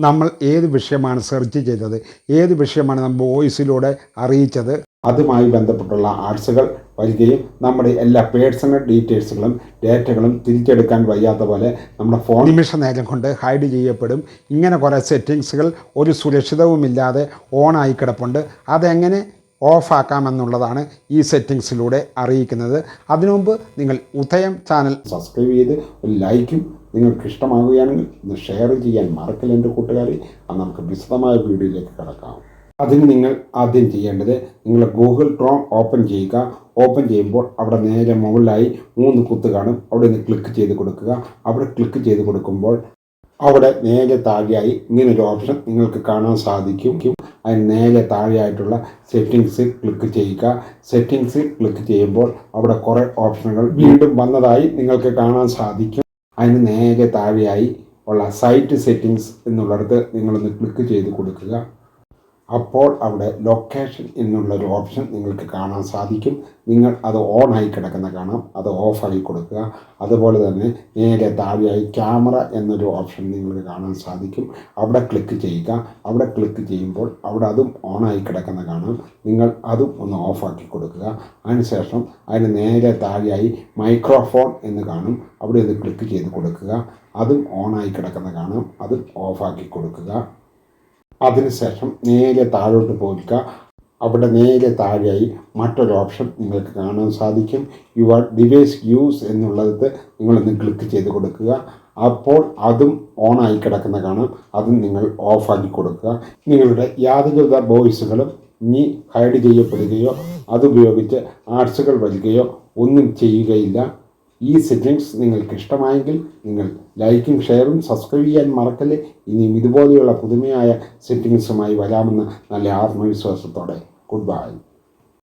നമ്മൾ ഏത് വിഷയമാണ് സെർച്ച് ചെയ്തത് ഏത് വിഷയമാണ് നമ്മൾ വോയിസിലൂടെ അറിയിച്ചത് അതുമായി ബന്ധപ്പെട്ടുള്ള ആർട്സുകൾ വരികയും നമ്മുടെ എല്ലാ പേഴ്സണൽ ഡീറ്റെയിൽസുകളും ഡേറ്റകളും തിരിച്ചെടുക്കാൻ വയ്യാത്ത പോലെ നമ്മുടെ ഫോൺ നിമിഷ നേരം കൊണ്ട് ഹൈഡ് ചെയ്യപ്പെടും. ഇങ്ങനെ കുറേ സെറ്റിങ്സുകൾ ഒരു സുരക്ഷിതവുമില്ലാതെ ഓണായി കിടപ്പുണ്ട്. അതെങ്ങനെ ഓഫാക്കാമെന്നുള്ളതാണ് ഈ സെറ്റിങ്സിലൂടെ അറിയിക്കുന്നത്. അതിനുമുമ്പ് നിങ്ങൾ ഉദയം ചാനൽ സബ്സ്ക്രൈബ് ചെയ്ത് ഒരു ലൈക്കും നിങ്ങൾക്ക് ഇഷ്ടമാവുകയാണെങ്കിൽ ഇത് ഷെയർ ചെയ്യാൻ മറക്കില്ല എന്റെ കൂട്ടുകാരെ? അത് നമുക്ക് വിശദമായ വീഡിയോയിലേക്ക് കിടക്കാം. അതിന് നിങ്ങൾ ആദ്യം ചെയ്യേണ്ടത് നിങ്ങൾ ഗൂഗിൾ ക്രോം ഓപ്പൺ ചെയ്യുക. ഓപ്പൺ ചെയ്യുമ്പോൾ അവിടെ നേരെ മുകളിലായി മൂന്ന് കുത്ത് കാണും. അവിടെ നിന്ന് ക്ലിക്ക് ചെയ്ത് കൊടുക്കുക. അവിടെ ക്ലിക്ക് ചെയ്ത് കൊടുക്കുമ്പോൾ അവിടെ നേരെ താഴെയായി ഇങ്ങനൊരു ഓപ്ഷൻ നിങ്ങൾക്ക് കാണാൻ സാധിക്കും. അതിന് നേരെ താഴെയായിട്ടുള്ള സെറ്റിങ്സ് ക്ലിക്ക് ചെയ്യുക. സെറ്റിങ്സ് ക്ലിക്ക് ചെയ്യുമ്പോൾ അവിടെ കുറേ ഓപ്ഷനുകൾ വീണ്ടും വന്നതായി നിങ്ങൾക്ക് കാണാൻ സാധിക്കും. അതിന് നേരെ താഴെയായി ഉള്ള സൈറ്റ് സെറ്റിങ്സ് എന്നുള്ളിടത്ത് നിങ്ങളൊന്ന് ക്ലിക്ക് ചെയ്ത് കൊടുക്കുക. അപ്പോൾ അവിടെ ലൊക്കേഷൻ എന്നുള്ളൊരു ഓപ്ഷൻ നിങ്ങൾക്ക് കാണാൻ സാധിക്കും. നിങ്ങൾ അത് ഓൺ ആയി കിടക്കുന്ന കാണാം. അത് ഓഫായി കൊടുക്കുക. അതുപോലെ തന്നെ നേരെ താഴെയായി ക്യാമറ എന്നൊരു ഓപ്ഷൻ നിങ്ങൾക്ക് കാണാൻ സാധിക്കും. അവിടെ ക്ലിക്ക് ചെയ്യുക. അവിടെ ക്ലിക്ക് ചെയ്യുമ്പോൾ അവിടെ അതും ഓണായി കിടക്കുന്ന കാണാം. നിങ്ങൾ അതും ഒന്ന് ഓഫാക്കി കൊടുക്കുക. അതിനുശേഷം അതിന് നേരെ താഴെയായി മൈക്രോഫോൺ എന്ന് കാണും. അവിടെ ഒന്ന് ക്ലിക്ക് ചെയ്ത് കൊടുക്കുക. അതും ഓണായി കിടക്കുന്ന കാണാം. അതും ഓഫാക്കി കൊടുക്കുക. അതിനുശേഷം നേരെ താഴോട്ട് പോവുക. അവിടെ നേരെ താഴെയായി മറ്റൊരു ഓപ്ഷൻ നിങ്ങൾക്ക് കാണാൻ സാധിക്കും. യു യുവർ ഡിവൈസ് യൂസ് എന്നുള്ളത് നിങ്ങളൊന്ന് ക്ലിക്ക് ചെയ്ത് കൊടുക്കുക. അപ്പോൾ അതും ഓണായി കിടക്കുന്ന കാണാം. അതും നിങ്ങൾ ഓഫാക്കി കൊടുക്കുക. നിങ്ങളുടെ യാതൊരുവിധ വോയിസുകളും ഇനി ഹൈഡ് ചെയ്യപ്പെടുകയോ അതുപയോഗിച്ച് ആർട്സുകൾ വരികയോ ഒന്നും ചെയ്യുകയില്ല. ഈ സെറ്റിങ്സ് നിങ്ങൾക്ക് ഇഷ്ടമായെങ്കിൽ നിങ്ങൾ ലൈക്കും ഷെയറും സബ്സ്ക്രൈബ് ചെയ്യാൻ മറക്കല്ലേ. ഇനിയും ഇതുപോലെയുള്ള പുതുമയായ സെറ്റിങ്സുമായി വരാമെന്ന് നല്ല ആത്മവിശ്വാസത്തോടെ. Good bye